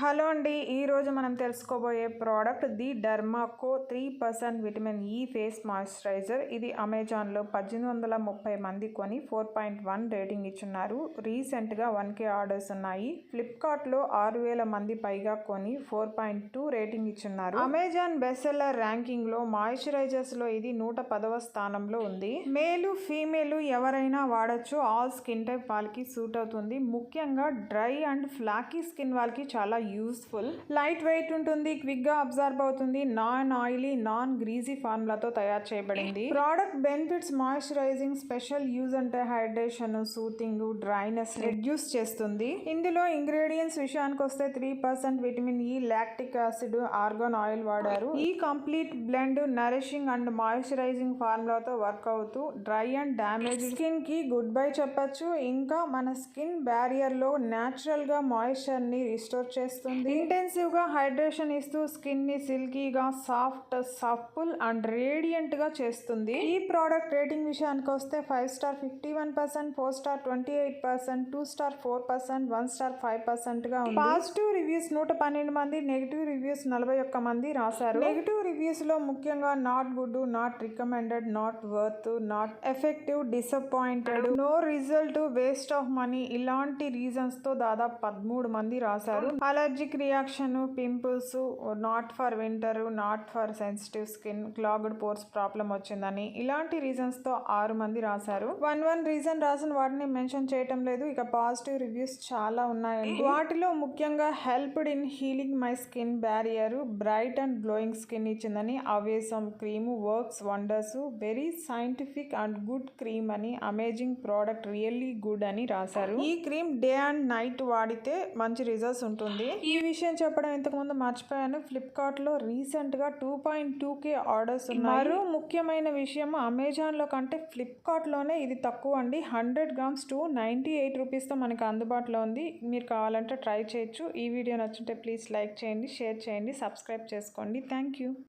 Hello అండి ఈరోజు మనం తెలుసుకోబోయే product the Dermaco three percent vitamin E face moisturizer. ఇది అమెజాన్లో పద్దెనిమిది వందల ముప్పై మంది కొని ఫోర్ పాయింట్ వన్ రేటింగ్ ఇచ్చున్నారు. రీసెంట్గా వన్ కే ఆర్డర్స్ ఉన్నాయి. ఫ్లిప్కార్ట్లో ఆరు వేల మంది పైగా కొని ఫోర్ పాయింట్ టూ రేటింగ్ ఇచ్చున్నారు. అమెజాన్ బెస్సెల్లర్ ర్యాంకింగ్లో మాయిశ్చరైజర్స్లో ఇది నూట పదవ స్థానంలో ఉంది. మేలు ఫీమేలు ఎవరైనా వాడచ్చు. ఆల్ స్కిన్ టైప్ వాళ్ళకి సూట్ అవుతుంది. ముఖ్యంగా డ్రై అండ్ ఫ్లాకీ స్కిన్ వాళ్ళకి చాలా యూస్ఫుల్ లైట్ వెయిట్ ఉంటుంది క్విక్గా అబ్జర్వ్ అవుతుంది నాన్ ఆయిలీ నాన్ గ్రీజీ ఫార్ములాతో తయారు చేయబడింది. Product benefits moisturizing special use అంటే హైడ్రేషన్ సూతింగ్ డ్రైనెస్ రెడ్యూస్ చేస్తుంది. ఇందులో ఇంగ్రీడియంట్స్ విషయానికి వస్తే three percent vitamin E lactic acid argan oil వాడారు. ఈ complete blend nourishing and moisturizing ఫార్ములాతో work అవుతూ డ్రై అండ్ డ్యామేజ్ స్కిన్కి గుడ్ బై చెప్పొచ్చు. ఇంకా మన స్కిన్ బ్యారియర్లో న్యాచురల్గా మాయిశ్చర్ని రిస్టోర్ చేస్తుంది. ఇంటెన్సివ్గా హైడ్రేషన్ ఇస్తూ స్కిన్ని సిల్కీగా సాఫ్ట్ సఫుల్ అండ్ రేడియంట్గా చేస్తుంది. ఈ ప్రోడక్ట్ రేటింగ్ విషయానికి వస్తే five star fifty one percent four star twenty eight percent two star four percent one star five పర్సెంట్గా ఉంది. పాజిటివ్ రివ్యూస్ నూట పన్నెండు మంది నెగిటివ్ రివ్యూస్ నలభై ఒక్క మంది రాశారు. నెగిటివ్ రివ్యూస్లో ముఖ్యంగా not good not recommended not worth not effective disappointed no result waste of money ఇలాంటి రీజన్స్తో దాదాపు పదమూడు మంది రాశారు. Allergic reaction pimples not for winter not for sensitive skin clogged pores problem వచ్చిందని ఇలాంటి రీజన్స్తో ఆరు మంది రాశారు. వన్ వన్ రీజన్ రాసిన వాటిని మెన్షన్ చేయటం లేదు. ఇక పాజిటివ్ రివ్యూస్ చాలా ఉన్నాయండి. వాటిలో ముఖ్యంగా helped in healing my skin barrier bright and glowing skin ఇచ్చిందని awesome cream works wonders very scientific and good cream అని అమేజింగ్ ప్రోడక్ట్ రియల్లీ గుడ్ అని రాశారు. ఈ క్రీమ్ డే అండ్ నైట్ వాడితే మంచి రిజల్ట్స్ ఉంటుంది. ఈ విషయం చెప్పడం ఇంతకు ముందు మర్చిపోయాను. ఫ్లిప్కార్ట్లో రీసెంట్గా two point two K orders ఉన్నాయి. మరో ముఖ్యమైన విషయం అమెజాన్లో కంటే ఫ్లిప్కార్ట్లోనే ఇది తక్కువ అండి. Hundred grams two ninety eight రూపీస్తో మనకి అందుబాటులో ఉంది. మీరు కావాలంటే ట్రై చేయొచ్చు. ఈ వీడియో నచ్చుంటే ప్లీజ్ లైక్ చేయండి షేర్ చేయండి సబ్స్క్రైబ్ చేసుకోండి. Thank you